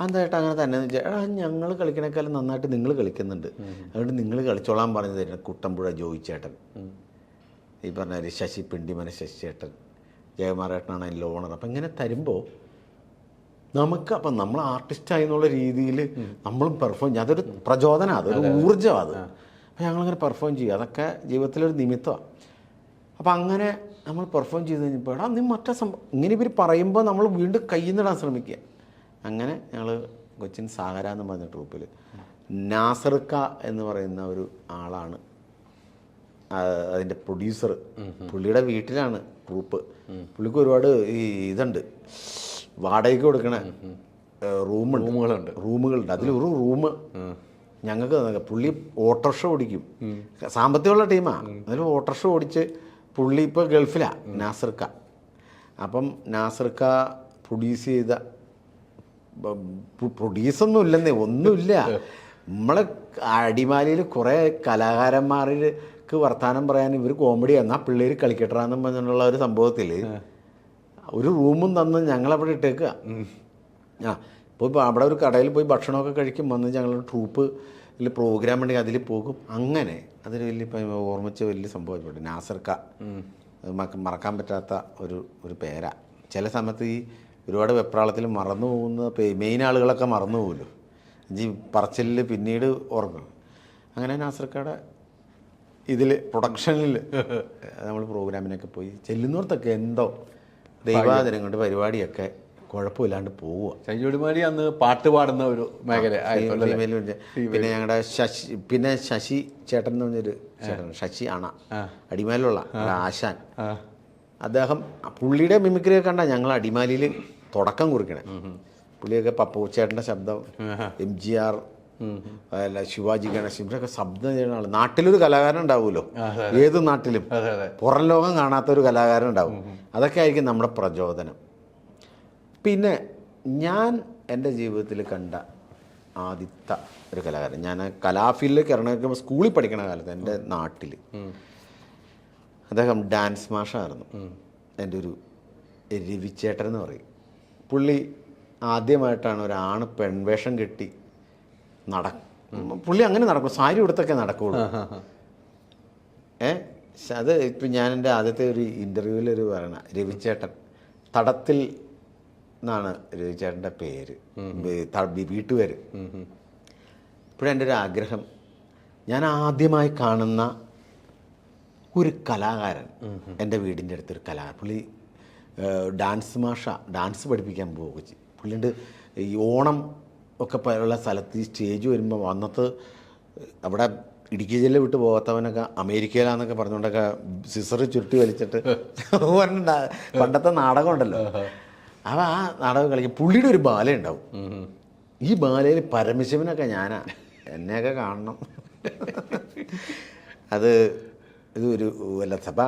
അതായിട്ട് അങ്ങനെ തന്നെ എടാ ഞങ്ങൾ കളിക്കണേക്കാളും നന്നായിട്ട് നിങ്ങൾ കളിക്കുന്നുണ്ട്. അതുകൊണ്ട് നിങ്ങൾ കളിച്ചോളാൻ പറഞ്ഞു തരുന്നത് കുട്ടമ്പുഴ ജോയിച്ചേട്ടൻ. ഈ പറഞ്ഞ ശശി പിണ്ടിമന ശശിചേട്ടൻ ജയകുമാരേട്ടനാണ് അതിന്റെ ഓണർ അപ്പം ഇങ്ങനെ തരുമ്പോൾ നമുക്ക് അപ്പം നമ്മൾ ആർട്ടിസ്റ്റായി എന്നുള്ള രീതിയിൽ നമ്മളും പെർഫോം ചെയ്യും. അതൊരു പ്രചോദനം അതൊരു ഊർജം അത്. അപ്പം ഞങ്ങളിങ്ങനെ പെർഫോം ചെയ്യുക അതൊക്കെ ജീവിതത്തിലൊരു നിമിത്തമാണ്. അപ്പം അങ്ങനെ നമ്മൾ പെർഫോം ചെയ്ത് കഴിഞ്ഞപ്പോൾ എടാ നീ മറ്റേ സംഭവം ഇങ്ങനെ ഇവർ പറയുമ്പോൾ നമ്മൾ വീണ്ടും കയ്യിൽ നിന്നിടാൻ ശ്രമിക്കുക. അങ്ങനെ ഞങ്ങൾ കൊച്ചിൻ സാഗര എന്ന് പറഞ്ഞ ട്രൂപ്പിൽ നാസർക്ക എന്ന് പറയുന്ന ഒരു ആളാണ്. അതിന്റെ പ്രൊഡ്യൂസർ പുള്ളിയുടെ വീട്ടിലാണ് ട്രൂപ്പ് പുള്ളിക്ക് ഒരുപാട് ഈ ഇതുണ്ട്. വാടകയ്ക്ക് കൊടുക്കണ റൂമുണ്ട്. റൂമുകളുണ്ട്. റൂമുകളുണ്ട്. അതിലൊരു റൂം ഞങ്ങൾക്ക്. പുള്ളി ഓട്ടോറിക്ഷ ഓടിക്കും. സാമ്പത്തികമുള്ള ടീമാണ് അതിൽ ഓട്ടോറിക്ഷ ഓടിച്ച് പുള്ളി ഇപ്പോൾ ഗൾഫിലാണ് നാസർക്ക. അപ്പം നാസർക്ക പ്രൊഡ്യൂസ് ചെയ്ത പ്രൊഡ്യൂസൊന്നും ഇല്ലെന്നേ ഒന്നുമില്ല. നമ്മളെ അടിമാലിയിൽ കുറേ കലാകാരന്മാർക്ക് വർത്തമാനം പറയാൻ ഇവർ കോമഡി എന്നാൽ പിള്ളേർ കളിക്കട്ടാന്നും പറഞ്ഞിട്ടുള്ള ഒരു സംഭവത്തിൽ ഒരു റൂമും തന്ന് ഞങ്ങളവിടെ ഇട്ടേക്കുക ആ ഇപ്പോൾ ഇപ്പോൾ അവിടെ ഒരു കടയിൽ പോയി ഭക്ഷണമൊക്കെ കഴിക്കും വന്ന് ഞങ്ങൾ ട്രൂപ്പ് പ്രോഗ്രാം ഉണ്ടെങ്കിൽ അതിൽ പോകും. അങ്ങനെ അതൊരു വലിയ ഓർമ്മിച്ച വലിയ സംഭവമായിപ്പോട്ടെ നാസർക്ക മറക്കാൻ പറ്റാത്ത ഒരു ഒരു പേരാ. ചില സമയത്ത് ഈ ഒരുപാട് വെപ്രാളത്തിൽ മറന്നു പോകുന്ന മെയിൻ ആളുകളൊക്കെ മറന്നു പോകുമല്ലോ ജീ പറച്ചിലിൽ പിന്നീട് ഓർക്കും. അങ്ങനെ നാസർക്കയുടെ ഇതിൽ പ്രൊഡക്ഷനിൽ നമ്മൾ പ്രോഗ്രാമിനൊക്കെ പോയി ചെല്ലുന്നോർത്തൊക്കെ എന്തോ ദൈവാദിനം കൊണ്ട് പരിപാടിയൊക്കെ കുഴപ്പമില്ലാണ്ട് പോവുക. ചൈജോടിമാരി അന്ന് പാട്ട് പാടുന്ന ഒരു മേഖല? പിന്നെ ഞങ്ങളുടെ ശശി പിന്നെ ശശി ചേട്ടൻ എന്ന് പറഞ്ഞൊരു ചേട്ടൻ ശശി അണ. അടിമാലിലുള്ള ആശാൻ. അദ്ദേഹം പുള്ളിയുടെ മിമിക്രിയൊക്കെ കണ്ട ഞങ്ങൾ അടിമാലിയിൽ തുടക്കം കുറിക്കണേ. പുള്ളിയൊക്കെ പപ്പു ചേട്ടന്റെ ശബ്ദം എം ജി ആർ അല്ല ശിവാജി ഗണേശൻ ഇവരൊക്കെ ശബ്ദം ചെയ്യുന്ന ആൾ നാട്ടിലൊരു കലാകാരൻ ഉണ്ടാവുമല്ലോ? ഏത് നാട്ടിലും? പുറം ലോകം കാണാത്ത ഒരു കലാകാരൻ ഉണ്ടാവും. അതൊക്കെ ആയിരിക്കും നമ്മുടെ പ്രചോദനം. പിന്നെ ഞാൻ എന്റെ ജീവിതത്തിൽ കണ്ട ആദ്യത്തെ ഒരു കലാകാരൻ. ഞാൻ കലാഫീൽഡിലേക്ക് ഇറങ്ങിക്കുമ്പോൾ സ്കൂളിൽ പഠിക്കണ കാലത്ത് എന്റെ നാട്ടിൽ അദ്ദേഹം ഡാൻസ് മാഷായിരുന്നു. എന്റെ ഒരു രവിച്ചേട്ടൻ എന്ന് പറയും. പുള്ളി ആദ്യമായിട്ടാണ് ഒരാണ് പെൺവേഷം കെട്ടി നട പുള്ളി അങ്ങനെ നടക്കും സാരി ഉടുത്തൊക്കെ നടക്കുള്ളൂ. ഏ? അത് ഇപ്പം ഞാൻ എന്റെ ആദ്യത്തെ ഒരു ഇന്റർവ്യൂവിൽ ഒരു പറയണ രവിചേട്ടൻ തടത്തിൽ എന്നാണ് രവിചേട്ടന്റെ പേര്. വീട്ടുകാർ വീട്ടുപേര്. ഇപ്പോഴും എന്റെ ഒരു ആഗ്രഹം. ഞാൻ ആദ്യമായി കാണുന്ന ഒരു കലാകാരൻ എന്റെ വീടിന്റെ അടുത്തൊരു കലാകാരൻ. പുള്ളി ഡാൻസ് മാഷ. ഡാൻസ് പഠിപ്പിക്കാൻ പോകും പുള്ളിന്റെ ഈ ഓണം ഒക്കെ പോലുള്ള സ്ഥലത്ത് ഈ സ്റ്റേജ് വരുമ്പോൾ വന്നത് അവിടെ ഇടുക്കി ജില്ല വിട്ട് പോകാത്തവനൊക്കെ അമേരിക്കയിലാന്നൊക്കെ പറഞ്ഞുകൊണ്ടൊക്കെ സിസറ് ചുരുട്ടി വലിച്ചിട്ട് പറഞ്ഞിട്ടുണ്ടാ പണ്ടത്തെ നാടകം ഉണ്ടല്ലോ അപ്പം ആ നാടകം കളിക്കും. പുള്ളിയുടെ ഒരു ബാല ഉണ്ടാവും. ഈ ബാലയിൽ പരമശിവനൊക്കെ ഞാനാ. എന്നെയൊക്കെ കാണണം. അത് ഇത് ഒരു വല്ല സഭ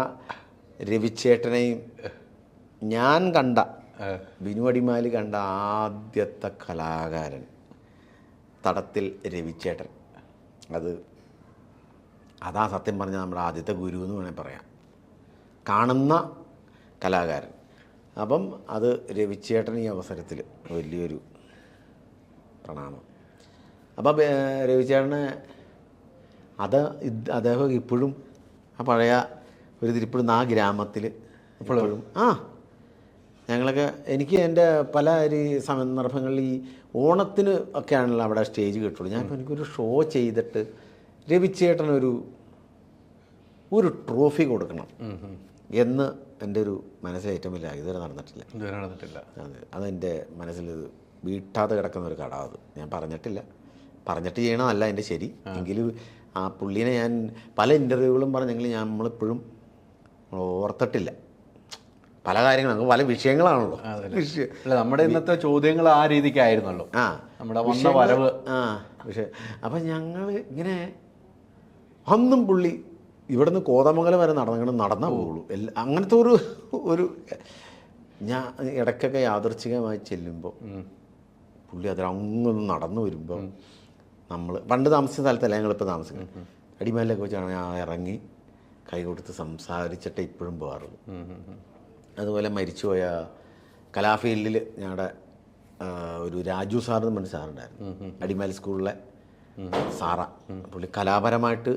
രവിച്ചേട്ടനെയും ഞാൻ കണ്ട ബിനു അടിമാലി കണ്ട ആദ്യത്തെ കലാകാരൻ. തടത്തിൽ രവിച്ചേട്ടൻ. അത് അതാ സത്യം പറഞ്ഞാൽ നമ്മുടെ ആദ്യത്തെ ഗുരു എന്ന് വേണേൽ പറയാം. കാണുന്ന കലാകാരൻ. അപ്പം അത് രവിച്ചേട്ടൻ ഈ അവസരത്തിൽ വലിയൊരു പ്രണാമം. അപ്പം രവിചേട്ടന് അത് അദ്ദേഹം ഇപ്പോഴും ആ പഴയ ഒരു ഇതിരിപ്പോഴും ആ ഗ്രാമത്തിൽ ഇപ്പോഴും ആ ഞങ്ങളൊക്കെ എനിക്ക് എന്റെ പല ഒരു സന്ദർഭങ്ങളിൽ ഈ ഓണത്തിന് ഒക്കെയാണല്ലോ അവിടെ സ്റ്റേജ് കിട്ടുള്ളൂ. ഞാൻ എനിക്കൊരു ഷോ ചെയ്തിട്ട് രവിച്ചേട്ടനൊരു ഒരു ട്രോഫി കൊടുക്കണം എന്ന് എന്റെ ഒരു മനസ്സിൽ ഏറ്റവും വലിയ ഇതുവരെ നടന്നിട്ടില്ല. ഇതുവരെ നടന്നിട്ടില്ല. അതെ അതെന്റെ മനസ്സിൽ വീട്ടാതെ കിടക്കുന്ന ഒരു കട അത് ഞാൻ പറഞ്ഞിട്ടില്ല. പറഞ്ഞിട്ട് ചെയ്യണമല്ല എന്റെ ശരി. എങ്കിലും ആ പുള്ളീനെ ഞാൻ പല ഇന്റർവ്യൂകളും പറഞ്ഞെങ്കിലും ഞാൻ നമ്മളിപ്പോഴും ഓർത്തിട്ടില്ല. പല കാര്യങ്ങളും നമുക്ക് പല വിഷയങ്ങളാണല്ലോ. വിഷയം. അല്ല നമ്മുടെ ഇന്നത്തെ ചോദ്യങ്ങൾ ആ രീതിക്കായിരുന്നല്ലോ. ആ. നമ്മുടെ വന്ന വരവ് ആ. പക്ഷേ അപ്പം ഞങ്ങൾ ഇങ്ങനെ അന്നും പുള്ളി ഇവിടുന്ന് കോതമംഗലം വരെ നടന്നിങ്ങനെ നടന്ന പോകുള്ളൂ എല്ലാ അങ്ങനത്തെ ഒരു ഒരു ഞാൻ ഇടയ്ക്കൊക്കെ യാദർച്ഛികമായി ചെല്ലുമ്പോൾ പുള്ളി അതിൽ അങ്ങൊന്ന് നടന്നു വരുമ്പോൾ നമ്മൾ പണ്ട് താമസിച്ച സ്ഥലത്തല്ല ഞങ്ങളിപ്പോൾ താമസിക്കുന്നത്? അടിമേലൊക്കെ വെച്ചാണ് ഞാൻ ഇറങ്ങി കൈ കൊടുത്ത് സംസാരിച്ചിട്ട് ഇപ്പോഴും പോകാറുള്ളൂ. അതുപോലെ മരിച്ചുപോയ കലാഫീൽഡിൽ ഞങ്ങളുടെ ഒരു രാജു സാർ എന്ന് പറഞ്ഞ സാറുണ്ടായിരുന്നു അടിമാലി സ്കൂളിലെ സാറ. പുള്ളി കലാപരമായിട്ട്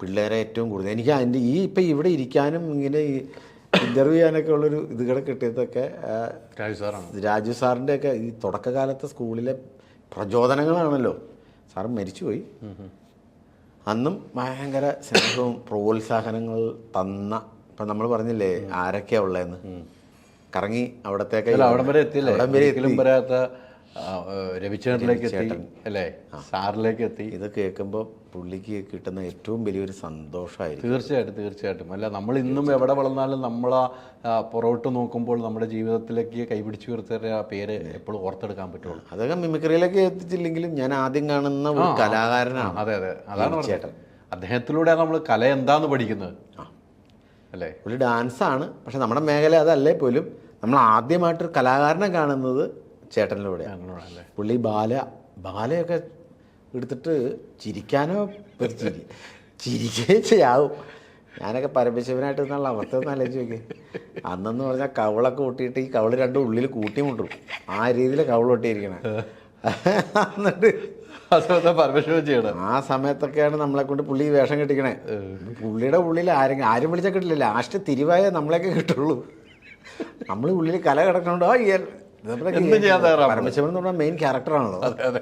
പിള്ളേരെ ഏറ്റവും കൂടുതൽ എനിക്ക് അതിന്റെ ഈ ഇപ്പം ഇവിടെ ഇരിക്കാനും ഇങ്ങനെ ഇന്റർവ്യൂ ചെയ്യാനൊക്കെ ഉള്ളൊരു ഇത് കൂടെ കിട്ടിയതൊക്കെ രാജു സാറാണ്. രാജു സാറിന്റെ ഒക്കെ ഈ തുടക്കകാലത്തെ സ്കൂളിലെ പ്രചോദനങ്ങളാണല്ലോ. സാർ മരിച്ചുപോയി. അന്നും ഭയങ്കര സ്നേഹവും പ്രോത്സാഹനങ്ങൾ തന്ന ഇപ്പം നമ്മൾ പറഞ്ഞില്ലേ ആരൊക്കെയാ ഉള്ളതെന്ന്? കറങ്ങി അവിടത്തേക്ക് അവിടം വരെ എത്തിയില്ലേ അവിടം വരെ ഒരിക്കലും വരാത്ത രവിചേട്ടനിലേക്ക് എത്തി അല്ലേ? സാറിലേക്ക് എത്തി. ഇത് കേൾക്കുമ്പോൾ പുള്ളിക്ക് കിട്ടുന്ന ഏറ്റവും വലിയൊരു സന്തോഷമായിരിക്കും. തീർച്ചയായിട്ടും തീർച്ചയായിട്ടും. അല്ല നമ്മൾ ഇന്നും എവിടെ വളർന്നാലും നമ്മൾ പുറകോട്ട് നോക്കുമ്പോൾ നമ്മുടെ ജീവിതത്തിലേക്ക് കൈപിടിച്ചു ഉയർത്തിയ ആ പേര് എപ്പോഴും ഓർത്തെടുക്കാൻ പറ്റുള്ളൂ. അതൊക്കെ മിമിക്രിയിലേക്ക് എത്തിച്ചില്ലെങ്കിലും ഞാൻ ആദ്യം കാണുന്ന ഒരു കലാകാരനാണ് അതെ അതെ. അതാണ് ചേട്ടൻ അദ്ദേഹത്തിലൂടെയാണ് നമ്മൾ കല എന്താന്ന് പഠിക്കുന്നത്. അല്ലേ? പുള്ളി ഡാൻസാണ്. പക്ഷെ നമ്മുടെ മേഖല അതല്ലേ പോലും. നമ്മൾ ആദ്യമായിട്ടൊരു കലാകാരനെ കാണുന്നത് ചേട്ടനിലൂടെയാണ്. അങ്ങനെയാണല്ലേ പുള്ളി ബാല ബാലയൊക്കെ എടുത്തിട്ട് ചിരിക്കാനോ ചിരിക്കുകയും ചിരി ചിരിക്കേ ചെയ്യാവും. ഞാനൊക്കെ പരമശിവനായിട്ട് നിന്നുള്ള അവസ്ഥ ഒന്ന് ആലോചിച്ച് നോക്കി അന്നെന്ന് പറഞ്ഞാൽ കവളൊക്കെ കൂട്ടിയിട്ട് ഈ കവൾ രണ്ടും ഉള്ളിൽ കൂട്ടിമുട്ടും. ആ രീതിയിൽ കവൾ കൊട്ടിയിരിക്കണേ എന്നിട്ട് ആ സമയത്തൊക്കെയാണ് നമ്മളെ കൊണ്ട് പുള്ളി വേഷം കെട്ടിക്കണേ. പുള്ളിയുടെ ഉള്ളിൽ ആരും ആരും വിളിച്ചാൽ കിട്ടില്ല. ലാസ്റ്റ് തിരിവായ നമ്മളെയൊക്കെ കിട്ടുള്ളൂ. നമ്മൾ ഉള്ളിൽ കല കിടക്കണോ. പരമശിവൻ എന്ന് പറഞ്ഞാൽ മെയിൻ ക്യാരക്ടറാണല്ലോ അതുകൊണ്ട്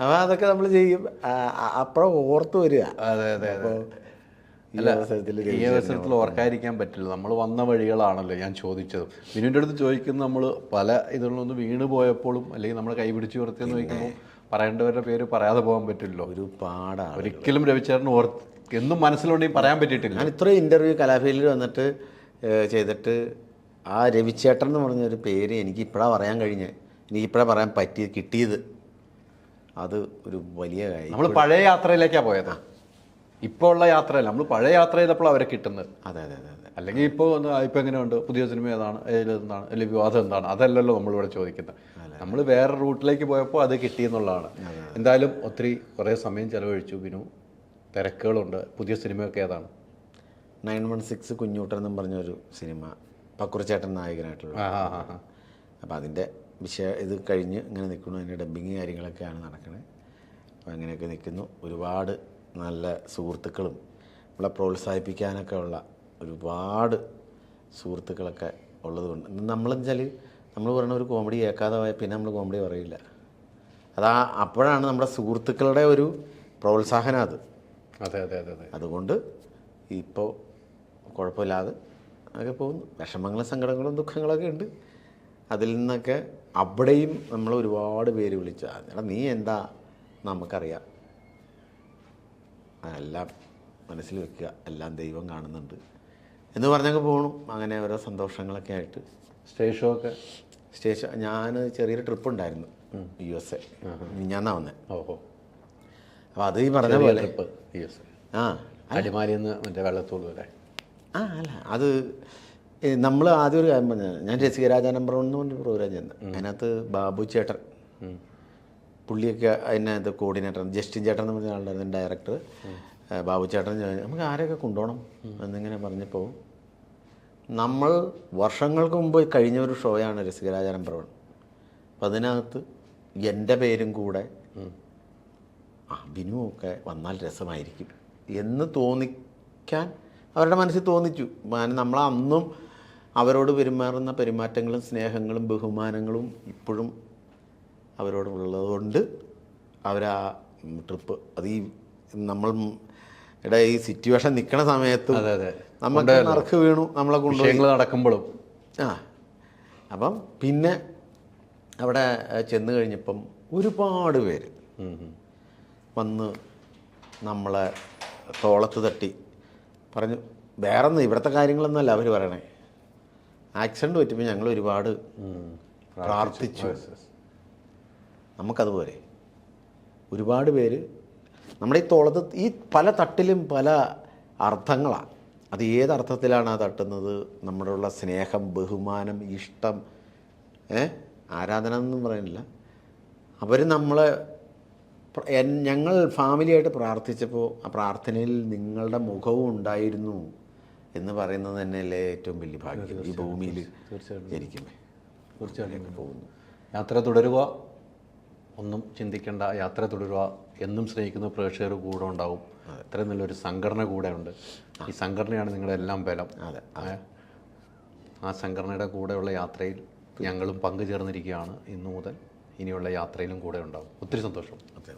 അപ്പോൾ അതൊക്കെ നമ്മൾ ചെയ്യും. അപ്പോഴും ഓർത്ത് വരിക. അതെ അതെ ഈ അവസരത്തിൽ ഈ അവസരത്തിൽ ഓർക്കാതിരിക്കാൻ പറ്റില്ല. നമ്മൾ വന്ന വഴികളാണല്ലോ ഞാൻ ചോദിച്ചത്. മിനുവിന്റെ അടുത്ത് ചോദിക്കുന്ന നമ്മൾ പല ഇതിലൊന്ന് വീണ് പോയപ്പോഴും അല്ലെങ്കിൽ നമ്മൾ കൈപിടിച്ച് ഉയർത്തിയെന്ന് ചോദിക്കുമ്പോൾ പറയേണ്ടവരുടെ പേര് പറയാതെ പോകാൻ പറ്റില്ലല്ലോ. ഒരു പാടാണ്. ഒരിക്കലും രവിചേട്ടൻ ഓർത്ത് എന്നും മനസ്സിലുണ്ടെങ്കിൽ പറയാൻ പറ്റിയിട്ടില്ല. ഞാൻ ഇത്രയും ഇന്റർവ്യൂ കലാഫീൽഡിൽ വന്നിട്ട് ചെയ്തിട്ട് ആ രവിചേട്ടൻ എന്ന് പറഞ്ഞൊരു പേര് എനിക്ക് ഇപ്പോഴാണ് പറയാൻ കഴിഞ്ഞത് എനിക്ക് ഇപ്പോഴാണ് പറയാൻ പറ്റിയത് കിട്ടിയത്. അത് ഒരു വലിയ കാര്യം. നമ്മൾ പഴയ യാത്രയിലേക്കാണ് പോയത്. ഇപ്പോൾ ഉള്ള യാത്രയല്ല. നമ്മൾ പഴയ യാത്ര ചെയ്തപ്പോൾ അവരെ കിട്ടുന്നത്. അതെ അതെ അതെ അതെ. അല്ലെങ്കിൽ ഇപ്പോൾ ഇപ്പോൾ എങ്ങനെയുണ്ട്? പുതിയ സിനിമ ഏതാണ്? എന്താണ് അല്ലെങ്കിൽ വിവാദം എന്താണ്? അതല്ലല്ലോ നമ്മളിവിടെ ചോദിക്കുന്നത്. നമ്മൾ വേറെ റൂട്ടിലേക്ക് പോയപ്പോൾ അത് കിട്ടിയെന്നുള്ളതാണ് എന്തായാലും ഒത്തിരി കുറേ സമയം ചിലവഴിച്ചു. ബിനു തിരക്കുകളുണ്ട്. പുതിയ സിനിമയൊക്കെ ഏതാണ്? നയൻ വൺ സിക്സ് കുഞ്ഞൂട്ടൻ എന്നും പറഞ്ഞൊരു സിനിമ. പക്കുറച്ചേട്ടൻ നായകനായിട്ടുള്ള. അപ്പോൾ അതിന്റെ വിഷയ ഇത് കഴിഞ്ഞ് ഇങ്ങനെ നിൽക്കുന്നു. അതിന്റെ ഡബിങ് കാര്യങ്ങളൊക്കെയാണ് നടക്കുന്നത് അപ്പോൾ അങ്ങനെയൊക്കെ നിൽക്കുന്നു. ഒരുപാട് നല്ല സുഹൃത്തുക്കളും നമ്മളെ പ്രോത്സാഹിപ്പിക്കാനൊക്കെ ഉള്ള ഒരുപാട് സുഹൃത്തുക്കളൊക്കെ ഉള്ളതുകൊണ്ട്. നമ്മളെന്ന് വെച്ചാൽ നമ്മൾ പറയുന്ന ഒരു കോമഡി കേൾക്കാതെ പോയാൽ പിന്നെ നമ്മൾ കോമഡി പറയില്ല. അതാ അപ്പോഴാണ് നമ്മുടെ സുഹൃത്തുക്കളുടെ ഒരു പ്രോത്സാഹനം അത്. അതെ അതെ അതെ അതെ. അതുകൊണ്ട് ഇപ്പോൾ കുഴപ്പമില്ലാതെ ഒക്കെ പോകുന്നു. വിഷമങ്ങളും സങ്കടങ്ങളും ദുഃഖങ്ങളൊക്കെ ഉണ്ട്. അതിൽ നിന്നൊക്കെ അവിടെയും നമ്മൾ ഒരുപാട് പേര് വിളിച്ചു. "ആ, എടാ നീ എന്താ? നമുക്കറിയാം. എല്ലാം മനസ്സിൽ വെക്കുക. എല്ലാം ദൈവം കാണുന്നുണ്ട്. എന്ന് പറഞ്ഞങ്ങ് പോകണം അങ്ങനെ ഓരോ സന്തോഷങ്ങളൊക്കെ ആയിട്ട്. സ്റ്റേജ് ഷോ ഒക്കെ? സ്റ്റേഷൻ ഞാൻ ചെറിയൊരു ട്രിപ്പ് ഉണ്ടായിരുന്നു. U S A. ഞാന്നാ വന്നേ ഓഹോ. അപ്പോൾ അത് ഈ പറഞ്ഞ പോലെ. Trip U S A. ആ. അടിമാലിയിൽ നിന്ന് മറ്റേ വെള്ളത്തോട് വരെ ആ അല്ല. അത് നമ്മൾ ആദ്യം ഒരു കാര്യം പറഞ്ഞത്. ഞാൻ രസികരാജ നമ്പർ വൺ എന്ന് പറഞ്ഞ പ്രോഗ്രാം ചെയ്യുന്നത് അതിനകത്ത് ബാബു ചേട്ടൻ. പുള്ളിയൊക്കെ അതിനകത്ത് കോർഡിനേറ്റർ ജസ്റ്റിൻ ചേട്ടൻ എന്ന് പറഞ്ഞ ആളുണ്ടായിരുന്നു ഡയറക്ടർ ബാബു ചേട്ടൻ നമുക്ക് ആരെയൊക്കെ കൊണ്ടുപോകണം എന്നിങ്ങനെ പറഞ്ഞപ്പോൾ നമ്മൾ വർഷങ്ങൾക്ക് മുമ്പ് കഴിഞ്ഞ ഒരു ഷോയാണ് രസികരാജാനം പ്രവൺ. വൺ അപ്പം അതിനകത്ത് എന്റെ പേരും കൂടെ ആ ബിനു ഒക്കെ വന്നാൽ രസമായിരിക്കും എന്ന് തോന്നിക്കാൻ അവരുടെ മനസ്സിൽ തോന്നിച്ചു. നമ്മൾ അന്നും അവരോട് പെരുമാറുന്ന പെരുമാറ്റങ്ങളും സ്നേഹങ്ങളും ബഹുമാനങ്ങളും ഇപ്പോഴും അവരോടുള്ളതുകൊണ്ട് അവരാ ട്രിപ്പ്. അത് ഈ നമ്മൾ ഇവിടെ ഈ സിറ്റുവേഷൻ നിൽക്കുന്ന സമയത്ത് അതെ അതെ. നമുക്ക് നറുക്ക് വീണു നമ്മളെ കൊണ്ടുപോയി. നടക്കുമ്പോഴും. ആ. അപ്പം പിന്നെ അവിടെ ചെന്ന് കഴിഞ്ഞപ്പം ഒരുപാട് പേര്. വന്ന് നമ്മളെ തോളത്ത് തട്ടി പറഞ്ഞു വേറൊന്നും ഇവിടുത്തെ കാര്യങ്ങളൊന്നുമല്ല അവർ പറയണേ. ആക്സിഡന്റ് പറ്റുമ്പോൾ ഞങ്ങൾ ഒരുപാട്. പ്രാർത്ഥിച്ചു. നമുക്കതുപോലെ ഒരുപാട് പേര് നമ്മുടെ ഈ തോളത്ത് ഈ പല തട്ടിലും പല അർത്ഥങ്ങളാണ് അത് ഏത് അർത്ഥത്തിലാണ് ആ തട്ടുന്നത്? നമ്മുടെ ഉള്ള സ്നേഹം ബഹുമാനം ഇഷ്ടം ഏ? ആരാധന എന്നും പറയുന്നില്ല. അവർ നമ്മളെ ഞങ്ങൾ ഫാമിലിയായിട്ട് പ്രാർത്ഥിച്ചപ്പോൾ ആ പ്രാർത്ഥനയിൽ നിങ്ങളുടെ മുഖവും ഉണ്ടായിരുന്നു എന്ന് പറയുന്നത് തന്നെയല്ലേ ഏറ്റവും വലിയ ഭാഗ്യം. ഈ ഭൂമിയിൽ തീർച്ചയായിട്ടും. ജനിക്കുമ്പോൾ തീർച്ചയായിട്ടും. പോകുന്നു. യാത്ര തുടരുക. ഒന്നും ചിന്തിക്കേണ്ട. യാത്ര തുടരുക. എന്നും സ്നേഹിക്കുന്ന പ്രേക്ഷകർ കൂടെ ഉണ്ടാവും. ഇത്രയും നല്ലൊരു സംഘടന കൂടെ ഉണ്ട്. ഈ സംഘടനയാണ് നിങ്ങളുടെ എല്ലാം ബലം. അതെ ആ സംഘടനയുടെ കൂടെയുള്ള യാത്രയിൽ ഞങ്ങളും പങ്കുചേർന്നിരിക്കുകയാണ് ഇന്നു മുതൽ. ഇനിയുള്ള യാത്രയിലും കൂടെ ഉണ്ടാവും. ഒത്തിരി സന്തോഷം. അതെ.